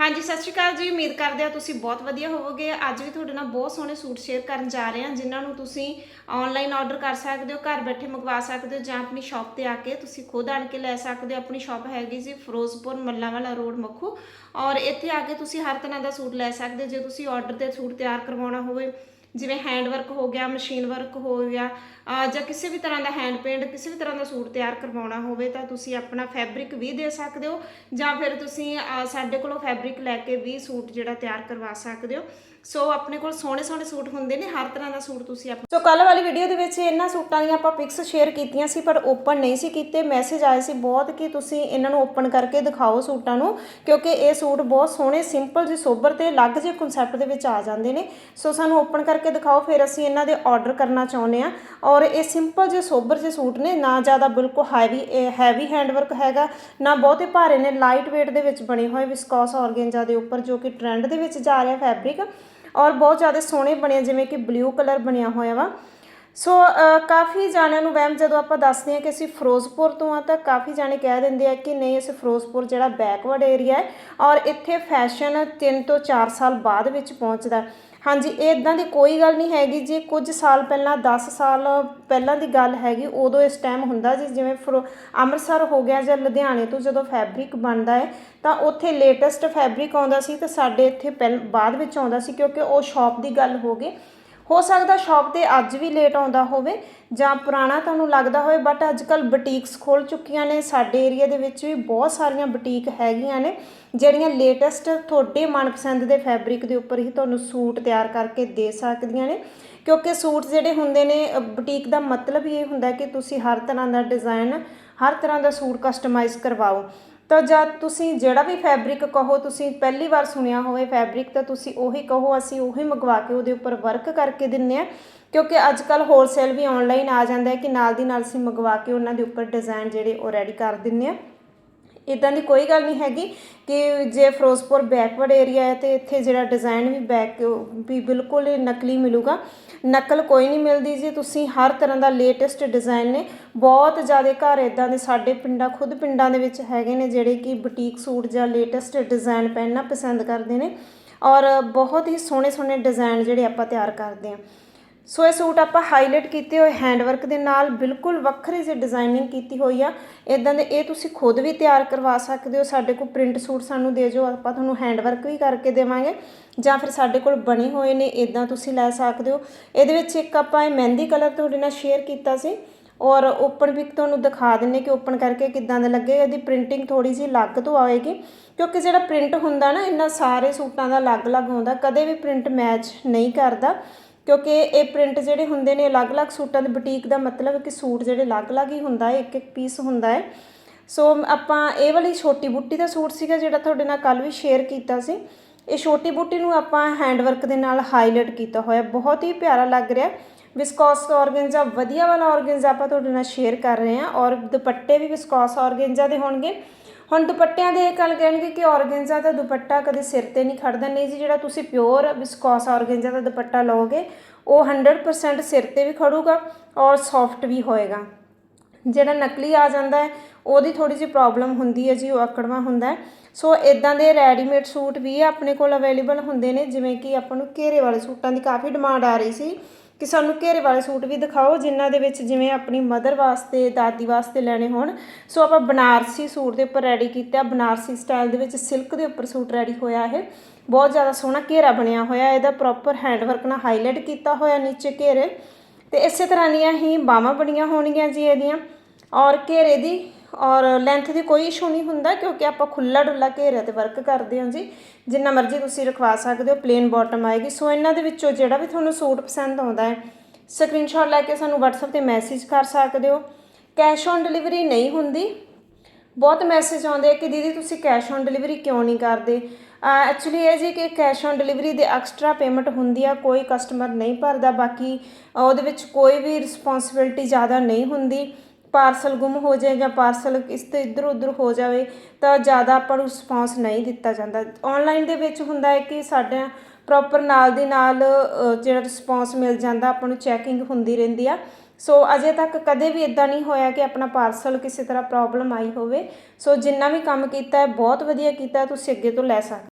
ਹਾਂਜੀ, ਸਤਿ ਸ਼੍ਰੀ ਅਕਾਲ ਜੀ। ਉਮੀਦ ਕਰਦੇ ਹਾਂ ਤੁਸੀਂ ਬਹੁਤ ਵਧੀਆ ਹੋਵੋਗੇ। ਅੱਜ ਵੀ ਤੁਹਾਡੇ ਨਾਲ ਬਹੁਤ ਸੋਹਣੇ ਸੂਟ ਸ਼ੇਅਰ ਕਰਨ ਜਾ ਰਹੇ ਹਾਂ, ਜਿਨ੍ਹਾਂ ਨੂੰ ਤੁਸੀਂ ਆਨਲਾਈਨ ਆਰਡਰ ਕਰ ਸਕਦੇ ਹੋ, ਘਰ ਬੈਠੇ ਮੰਗਵਾ ਸਕਦੇ ਹੋ ਜਾਂ ਆਪਣੀ ਸ਼ਾਪ ਤੇ ਆ ਕੇ ਤੁਸੀਂ ਖੁਦ ਆਣ ਕੇ ਲੈ ਸਕਦੇ ਹੋ। ਆਪਣੀ ਸ਼ਾਪ ਹੈਗੀ ਜੀ ਫਿਰੋਜ਼ਪੁਰ ਮੱਲਾਂਵਾਲਾ ਰੋਡ ਮੱਖੂ। ਔਰ ਇੱਥੇ ਆ ਕੇ ਤੁਸੀਂ ਹਰ ਤਰ੍ਹਾਂ ਦਾ ਸੂਟ ਲੈ ਸਕਦੇ ਹੋ। ਜੇ ਤੁਸੀਂ ਆਰਡਰ ਤੇ ਸੂਟ ਤਿਆਰ ਕਰਵਾਉਣਾ ਹੋਵੇ ਜਿਵੇਂ ਹੈਂਡ ਵਰਕ ਹੋ ਗਿਆ ਮਸ਼ੀਨ ਵਰਕ ਹੋ ਗਿਆ ਜਾਂ ਕਿਸੇ ਵੀ ਤਰ੍ਹਾਂ ਦਾ ਹੈਂਡ ਪੇਂਟ ਕਿਸੇ ਵੀ ਤਰ੍ਹਾਂ ਦਾ ਸੂਟ ਤਿਆਰ ਕਰਵਾਉਣਾ ਹੋਵੇ ਤਾਂ ਤੁਸੀਂ ਆਪਣਾ ਫੈਬਰਿਕ ਵੀ ਦੇ ਸਕਦੇ ਹੋ ਜਾਂ ਫਿਰ ਤੁਸੀਂ ਸਾਡੇ ਕੋਲੋਂ ਫੈਬਰਿਕ ਲੈ ਕੇ ਵੀ ਸੂਟ ਜਿਹੜਾ ਤਿਆਰ ਕਰਵਾ ਸਕਦੇ ਹੋ। ਸੋ ਆਪਣੇ ਕੋਲ ਸੋਹਣੇ ਸੋਹਣੇ ਸੂਟ ਹੁੰਦੇ ਨੇ, ਹਰ ਤਰ੍ਹਾਂ ਦਾ ਸੂਟ ਤੁਸੀਂ ਆਪ ਸੋ ਕੱਲ ਵਾਲੀ ਵੀਡੀਓ ਦੇ ਵਿੱਚ ਇਹਨਾਂ ਸੂਟਾਂ ਦੀਆਂ ਆਪਾਂ ਪਿਕਸ ਸ਼ੇਅਰ ਕੀਤੀਆਂ ਸੀ, ਪਰ ਓਪਨ ਨਹੀਂ ਸੀ ਕੀਤੇ। ਮੈਸੇਜ ਆਏ ਸੀ ਬਹੁਤ ਕਿ ਤੁਸੀਂ ਇਹਨਾਂ ਨੂੰ ਓਪਨ ਕਰਕੇ ਦਿਖਾਓ ਸੂਟਾਂ ਨੂੰ, ਕਿਉਂਕਿ ਇਹ ਸੂਟ ਬਹੁਤ ਸੋਹਣੇ ਸਿੰਪਲ ਜਿਹੇ, ਸੋਬਰ ਤੇ ਅਲੱਗ ਜਿਹੇ ਕਨਸੈਪਟ ਦੇ ਵਿੱਚ ਆ ਜਾਂਦੇ ਨੇ। ਸੋ ਸਾਨੂੰ ਓਪਨ ਕਰਕੇ ਦਿਖਾਓ, ਫਿਰ ਅਸੀਂ ਇਹਨਾਂ ਦੇ ਆਰਡਰ ਕਰਨਾ ਚਾਹੁੰਦੇ ਆ ਔਰ ਇਹ ਸਿੰਪਲ ਜੇ ਸੋਬਰ ਜਿਹੇ ਸੂਟ ਨੇ, ਨਾ ਜ਼ਿਆਦਾ ਬਿਲਕੁਲ ਹੈਵੀ ਹੈਵੀ ਹੈਂਡਵਰਕ ਹੈਗਾ, ਨਾ ਬਹੁਤੇ ਭਾਰੇ ਨੇ ਲਾਈਟ weight ਦੇ ਵਿੱਚ ਬਣੇ ਹੋਏ ਵਿਸਕੋਸ ਆਰਗੇਂਜਾ ਦੇ ਉੱਪਰ, ਜੋ ਕਿ ਟ੍ਰੈਂਡ ਦੇ ਵਿੱਚ ਜਾ ਰਿਹਾ ਫੈਬਰਿਕ ਔਰ ਬਹੁਤ ਜ਼ਿਆਦਾ ਸੋਹਣੇ ਬਣੇ, ਜਿਵੇਂ ਕਿ ਬਲੂ ਕਲਰ ਬਣਿਆ ਹੋਇਆ ਵਾ। ਸੋ ਕਾਫੀ ਜਾਣਿਆਂ ਨੂੰ ਵਹਿਮ ਜਦੋਂ ਆਪਾਂ ਦੱਸਦੇ ਹਾਂ ਕਿ ਅਸੀਂ ਫਿਰੋਜ਼ਪੁਰ ਤੋਂ ਆ ਤਾਂ ਕਾਫੀ ਜਾਣੇ ਕਹਿ ਦਿੰਦੇ ਆ ਕਿ ਨਹੀਂ, ਅਸੀਂ ਫਿਰੋਜ਼ਪੁਰ ਜਿਹੜਾ ਬੈਕਵਰਡ ਏਰੀਆ ਹੈ, ਔਰ ਇੱਥੇ ਫੈਸ਼ਨ 3 ਤੋਂ 4 ਸਾਲ ਬਾਅਦ ਵਿੱਚ ਪਹੁੰਚਦਾ। ਹਾਂਜੀ ਇਹ ਇਦਾਂ ਦੀ ਕੋਈ ਗੱਲ ਨਹੀਂ ਹੈਗੀ ਜੀ। ਕੁਝ ਸਾਲ ਪਹਿਲਾਂ 10 ਸਾਲ ਪਹਿਲਾਂ ਦੀ ਗੱਲ ਹੈਗੀ। ਉਦੋਂ ਇਸ ਟਾਈਮ ਹੁੰਦਾ ਜੀ, ਜਿਵੇਂ ਫਿਰੋ- ਅੰਮ੍ਰਿਤਸਰ ਹੋ ਗਿਆ ਜਾਂ ਲੁਧਿਆਣੇ ਤੋਂ ਜਦੋਂ ਫੈਬਰਿਕ ਬਣਦਾ ਹੈ, ਤਾਂ ਉੱਥੇ ਲੇਟੈਸਟ ਫੈਬਰਿਕ ਆਉਂਦਾ ਸੀ ਤੇ ਸਾਡੇ ਇੱਥੇ ਪਹਿਲ, ਬਾਅਦ ਵਿੱਚ ਆਉਂਦਾ ਸੀ, ਕਿਉਂਕਿ ਉਹ ਸ਼ਾਪ ਦੀ ਗੱਲ ਹੋ ਗਈ। ਹੋ ਸਕਦਾ ਸ਼ਾਪ ਤੇ ਅੱਜ ਵੀ ਲੇਟ ਆਉਂਦਾ ਹੋਵੇ ਜਾਂ ਪੁਰਾਣਾ ਤੁਹਾਨੂੰ ਲੱਗਦਾ ਹੋਵੇ ਬਟ ਅੱਜ ਕੱਲ ਬੁਟੀਕਸ ਖੋਲ ਚੁੱਕੀਆਂ ਨੇ। ਸਾਡੇ ਏਰੀਆ ਦੇ ਵਿੱਚ ਵੀ ਬਹੁਤ ਸਾਰੀਆਂ ਬੁਟੀਕ ਹੈਗੀਆਂ ਨੇ, ਜਿਹੜੀਆਂ ਲੇਟੈਸਟ ਤੁਹਾਡੇ ਮਨਪਸੰਦ ਦੇ ਫੈਬਰਿਕ ਦੇ ਉੱਪਰ ਹੀ ਤੁਹਾਨੂੰ ਸੂਟ ਤਿਆਰ ਕਰਕੇ ਦੇ ਸਕਦੀਆਂ ਨੇ। ਕਿਉਂਕਿ ਸੂਟ ਜਿਹੜੇ ਹੁੰਦੇ ਨੇ ਬੁਟੀਕ ਦਾ ਮਤਲਬ ਹੀ ਇਹ ਹੁੰਦਾ ਕਿ ਤੁਸੀਂ ਹਰ ਤਰ੍ਹਾਂ ਦਾ ਡਿਜ਼ਾਈਨ ਹਰ ਤਰ੍ਹਾਂ ਦਾ ਸੂਟ ਕਸਟਮਾਈਜ਼ ਕਰਵਾਓ। ਤਾਂ ਜਦ ਤੁਸੀਂ ਜਿਹੜਾ ਵੀ ਫੈਬਰਿਕ ਕਹੋ, ਤੁਸੀਂ ਪਹਿਲੀ ਵਾਰ ਸੁਣਿਆ ਹੋਵੇ ਫੈਬਰਿਕ ਤਾਂ ਤੁਸੀਂ ਉਹੀ ਕਹੋ, ਅਸੀਂ ਉਹੀ ਮੰਗਵਾ ਕੇ ਉਹਦੇ ਉੱਪਰ ਵਰਕ ਕਰਕੇ ਦਿੰਨੇ ਆ। ਕਿਉਂਕਿ ਅੱਜ ਕੱਲ ਹੋਲਸੇਲ ਵੀ ਆਨਲਾਈਨ ਆ ਜਾਂਦਾ ਹੈ ਕਿ ਨਾਲ ਦੀ ਨਾਲ ਅਸੀਂ ਮੰਗਵਾ ਕੇ ਉਹਨਾਂ ਦੇ ਉੱਪਰ ਡਿਜ਼ਾਈਨ ਜਿਹੜੇ ਉਹ ਰੈਡੀ ਕਰ ਦਿੰਨੇ ਆ। ਇਦਾਂ ਦੀ ਕੋਈ ਗੱਲ ਨਹੀਂ ਹੈਗੀ ਕਿ ਜੇ ਫਿਰੋਜ਼ਪੁਰ ਬੈਕਵਰਡ ਏਰੀਆ ਹੈ ਤੇ ਇੱਥੇ ਜਿਹੜਾ ਡਿਜ਼ਾਈਨ ਵੀ ਬੈਕ ਵੀ ਬਿਲਕੁਲ ਨਕਲੀ ਮਿਲੂਗਾ। ਨਕਲ ਕੋਈ ਨਹੀਂ ਮਿਲਦੀ ਜੀ। ਤੁਸੀਂ ਹਰ ਤਰ੍ਹਾਂ ਦਾ ਲੇਟੈਸਟ ਡਿਜ਼ਾਈਨ ਨੇ। ਬਹੁਤ ਜ਼ਿਆਦਾ ਘਰ ਇਦਾਂ ਦੇ ਸਾਡੇ ਪਿੰਡਾਂ, ਖੁਦ ਪਿੰਡਾਂ ਦੇ ਵਿੱਚ ਹੈਗੇ ਨੇ ਜਿਹੜੇ ਕਿ ਬੁਟੀਕ ਸੂਟ ਜਾਂ ਲੇਟੈਸਟ ਡਿਜ਼ਾਈਨ ਪਹਿਨਣਾ ਪਸੰਦ ਕਰਦੇ ਨੇ। ਔਰ ਬਹੁਤ ਹੀ ਸੋਹਣੇ ਸੋਹਣੇ ਡਿਜ਼ਾਈਨ ਜਿਹੜੇ ਆਪਾਂ ਤਿਆਰ ਕਰਦੇ ਹਾਂ। ਸੋ ਇਹ ਸੂਟ ਆਪਾਂ ਹਾਈਲਾਈਟ ਕੀਤੇ ਹੋਏ ਹੈਂਡਵਰਕ ਦੇ ਨਾਲ ਬਿਲਕੁਲ ਵੱਖਰੀ ਜਿਹੀ ਡਿਜ਼ਾਈਨਿੰਗ ਕੀਤੀ ਹੋਈ ਆ। ਇਦਾਂ ਦੇ ਇਹ ਤੁਸੀਂ ਖੁਦ ਵੀ ਤਿਆਰ ਕਰਵਾ ਸਕਦੇ ਹੋ। ਸਾਡੇ ਕੋਲ ਪ੍ਰਿੰਟ ਸੂਟ ਸਾਨੂੰ ਦੇ ਜੋ, ਆਪਾਂ ਤੁਹਾਨੂੰ ਹੈਂਡਵਰਕ ਵੀ ਕਰਕੇ ਦੇਵਾਂਗੇ ਜਾਂ ਫਿਰ ਸਾਡੇ ਕੋਲ ਬਣੇ ਹੋਏ ਨੇ ਇਦਾਂ ਤੁਸੀਂ ਲੈ ਸਕਦੇ ਹੋ। ਇਹਦੇ ਵਿੱਚ ਇੱਕ ਆਪਾਂ ਇਹ ਮਹਿੰਦੀ ਕਲਰ ਤੁਹਾਡੇ ਨਾਲ ਸ਼ੇਅਰ ਕੀਤਾ ਸੀ ਔਰ ਓਪਨ ਵੀ ਤੁਹਾਨੂੰ ਦਿਖਾ ਦਿੰਨੇ ਕਿ ਓਪਨ ਕਰਕੇ ਕਿੱਦਾਂ ਦਾ ਲੱਗੇ, ਇਹਦੀ ਪ੍ਰਿੰਟਿੰਗ ਥੋੜੀ ਜਿਹੀ ਅਲੱਗ ਤੋਂ ਆਵੇਗੀ ਕਿਉਂਕਿ ਜਿਹੜਾ ਪ੍ਰਿੰਟ ਹੁੰਦਾ ਨਾ, ਇਹਨਾਂ ਸਾਰੇ ਸੂਟਾਂ ਦਾ ਅਲੱਗ-ਅਲੱਗ ਹੁੰਦਾ ਕਦੇ ਵੀ ਪ੍ਰਿੰਟ ਮੈਚ ਨਹੀਂ ਕਰਦਾ। ਕਿਉਂਕਿ ਇਹ ਪ੍ਰਿੰਟ ਜਿਹੜੇ ਹੁੰਦੇ ਨੇ, ਅਲੱਗ-ਅਲੱਗ ਸੂਟਾਂ ਦੇ ਬੁਟੀਕ ਦਾ ਮਤਲਬ ਕਿ ਸੂਟ ਜਿਹੜੇ ਅਲੱਗ-ਅਲੱਗ ਹੀ ਹੁੰਦਾ ਹੈ ਇੱਕ ਇੱਕ ਪੀਸ ਹੁੰਦਾ ਹੈ। ਸੋ ਆਪਾਂ ਇਹ ਵਾਲੀ ਛੋਟੀ ਬੁੱਟੀ ਦਾ ਸੂਟ ਸੀਗਾ ਜਿਹੜਾ ਤੁਹਾਡੇ ਨਾਲ ਕੱਲ ਵੀ ਸ਼ੇਅਰ ਕੀਤਾ ਸੀ। ਇਹ ਛੋਟੀ ਬੁੱਟੀ ਨੂੰ ਆਪਾਂ ਹੈਂਡਵਰਕ ਦੇ ਨਾਲ ਹਾਈਲਾਈਟ ਕੀਤਾ ਹੋਇਆ, ਬਹੁਤ ਹੀ ਪਿਆਰਾ ਲੱਗ ਰਿਹਾ। ਵਿਸਕੋਸ ਆਰਗੈਂਜਾ ਵਧੀਆ ਵਾਲਾ ਆਰਗੈਂਜਾ ਆਪਾਂ ਤੁਹਾਡੇ ਨਾਲ ਸ਼ੇਅਰ ਕਰ ਰਹੇ ਹਾਂ ਔਰ ਦੁਪੱਟੇ ਵੀ ਵਿਸਕੋਸ ਆਰਗੈਂਜਾ ਦੇ ਹੋਣਗੇ। ਹੁਣ ਦੁਪੱਟਿਆਂ ਦੇ ਇਹ ਗੱਲ ਕਹਿਣਗੇ ਕਿ ਔਰਗੈਂਜਾ ਦਾ ਦੁਪੱਟਾ ਕਦੇ ਸਿਰ ਤੇ ਨਹੀਂ ਖੜਦਾ, ਨਹੀਂ ਜੀ, ਜਿਹੜਾ ਤੁਸੀਂ ਪਿਓਰ ਵਿਸਕੋਸ ਔਰਗੈਂਜਾ ਦਾ ਦੁਪੱਟਾ ਲਓਗੇ, ਉਹ 100% ਸਿਰ ਤੇ ਵੀ ਖੜੂਗਾ ਔਰ ਸੌਫਟ ਵੀ ਹੋਏਗਾ। ਜਿਹੜਾ ਨਕਲੀ ਆ ਜਾਂਦਾ ਹੈ, ਉਹਦੀ ਥੋੜੀ ਜਿਹੀ ਪ੍ਰੋਬਲਮ ਹੁੰਦੀ ਹੈ ਜੀ, ਉਹ ਅਕੜਵਾ ਹੁੰਦਾ ਸੋ ਇਦਾਂ ਦੇ ਰੈਡੀਮੇਡ ਸੂਟ ਵੀ ਆਪਣੇ ਕੋਲ ਅਵੇਲੇਬਲ ਹੁੰਦੇ ਨੇ, ਜਿਵੇਂ ਕਿ ਆਪਾਂ ਨੂੰ ਘੇਰੇ ਵਾਲੇ ਸੂਟਾਂ ਦੀ ਕਾਫੀ ਡਿਮਾਂਡ ਆ ਰਹੀ ਸੀ। ਕਿ ਸਾਨੂੰ ਘੇਰੇ ਵਾਲੇ ਸੂਟ ਵੀ ਦਿਖਾਓ, ਜਿਨ੍ਹਾਂ ਦੇ ਵਿੱਚ ਜਿਵੇਂ ਆਪਣੀ ਮਦਰ ਵਾਸਤੇ, ਦਾਦੀ ਵਾਸਤੇ ਲੈਣੇ ਹੋਣ। ਸੋ ਆਪਾਂ ਬਨਾਰਸੀ ਸੂਟ ਦੇ ਉੱਪਰ ਰੈਡੀ ਕੀਤਾ। ਬਨਾਰਸੀ ਸਟਾਈਲ ਦੇ ਵਿੱਚ ਸਿਲਕ ਦੇ ਉੱਪਰ ਸੂਟ ਰੈਡੀ ਹੋਇਆ ਇਹ। ਬਹੁਤ ਜ਼ਿਆਦਾ ਸੋਹਣਾ ਘੇਰਾ ਬਣਿਆ ਹੋਇਆ। ਇਹਦਾ ਪ੍ਰੋਪਰ ਹੈਂਡ ਵਰਕ ਨਾਲ ਹਾਈਲਾਈਟ ਕੀਤਾ ਹੋਇਆ ਨੀਚੇ ਘੇਰੇ। ਤੇ ਇਸੇ ਤਰ੍ਹਾਂ ਦੀਆਂ ਹੀ ਬਾਹਾਂ ਬਣੀਆਂ ਹੋਣਗੀਆਂ ਜੀ ਇਹਦੀਆਂ। ਔਰ ਘੇਰੇ ਦੀ ਔਰ ਲੈਂਥ ਦੀ ਕੋਈ ਇਸ਼ੂ ਨਹੀਂ ਹੁੰਦਾ ਕਿਉਂਕਿ ਆਪਾਂ ਖੁੱਲਾ ਡੁੱਲਾ ਘੇਰੇ ਤੇ ਵਰਕ ਕਰਦੇ ਹਾਂ ਜੀ। ਜਿੰਨਾ ਮਰਜ਼ੀ ਤੁਸੀਂ ਰਖਵਾ ਸਕਦੇ ਹੋ ਪਲੇਨ ਬਾਟਮ ਆਏਗੀ। ਸੋ ਇਹਨਾਂ ਦੇ ਵਿੱਚੋਂ ਜਿਹੜਾ ਵੀ ਤੁਹਾਨੂੰ ਸੂਟ ਪਸੰਦ ਆਉਂਦਾ ਹੈ ਸਕਰੀਨਸ਼ਾਟ ਲੈ ਕੇ ਸਾਨੂੰ WhatsApp ਤੇ ਮੈਸੇਜ ਕਰ ਸਕਦੇ ਹੋ। ਕੈਸ਼ ਔਨ ਡਿਲੀਵਰੀ ਨਹੀਂ ਹੁੰਦੀ। ਬਹੁਤ ਮੈਸੇਜ ਆਉਂਦੇ ਆ ਕਿ ਦੀਦੀ ਤੁਸੀਂ ਕੈਸ਼ ਔਨ ਡਿਲੀਵਰੀ ਕਿਉਂ ਨਹੀਂ ਕਰਦੇ? ਐਕਚੁਅਲੀ ਇਹ ਜੀ ਕਿ ਕੈਸ਼ ਔਨ ਡਿਲੀਵਰੀ ਦੇ ਐਕਸਟਰਾ ਪੇਮੈਂਟ ਹੁੰਦੀ ਆ, ਕੋਈ ਕਸਟਮਰ ਨਹੀਂ ਭਰਦਾ। ਬਾਕੀ ਉਹਦੇ ਵਿੱਚ ਕੋਈ ਵੀ ਰਿਸਪੌਂਸਿਬਿਲਟੀ ਜ਼ਿਆਦਾ ਨਹੀਂ ਹੁੰਦੀ। ਪਾਰਸਲ ਗੁੰਮ ਹੋ ਜਾਏ ਜਾਂ ਪਾਰਸਲ ਇਸ 'ਤੇ ਇੱਧਰ ਉੱਧਰ ਹੋ ਜਾਵੇ, ਤਾਂ ਜ਼ਿਆਦਾ ਆਪਾਂ ਨੂੰ ਰਿਸਪੌਂਸ ਨਹੀਂ ਦਿੱਤਾ ਜਾਂਦਾ। ਆਨਲਾਈਨ ਦੇ ਵਿੱਚ ਹੁੰਦਾ ਹੈ ਕਿ ਸਾਡਾ ਪ੍ਰੋਪਰ ਨਾਲ ਦੀ ਨਾਲ ਜਿਹੜਾ ਰਿਸਪੌਂਸ ਮਿਲ ਜਾਂਦਾ, ਆਪਾਂ ਨੂੰ ਚੈਕਿੰਗ ਹੁੰਦੀ ਰਹਿੰਦੀ ਆ। ਸੋ ਅਜੇ ਤੱਕ ਕਦੇ ਵੀ ਇਦਾਂ ਨਹੀਂ ਹੋਇਆ ਕਿ ਆਪਣਾ ਪਾਰਸਲ ਕਿਸੇ ਤਰ੍ਹਾਂ ਪ੍ਰੋਬਲਮ ਆਈ ਹੋਵੇ। ਸੋ ਜਿੰਨਾ ਵੀ ਕੰਮ ਕੀਤਾ ਹੈ, ਬਹੁਤ ਵਧੀਆ ਕੀਤਾ, ਤੁਸੀਂ ਅੱਗੇ ਤੋਂ ਲੈ ਸਕਦੇ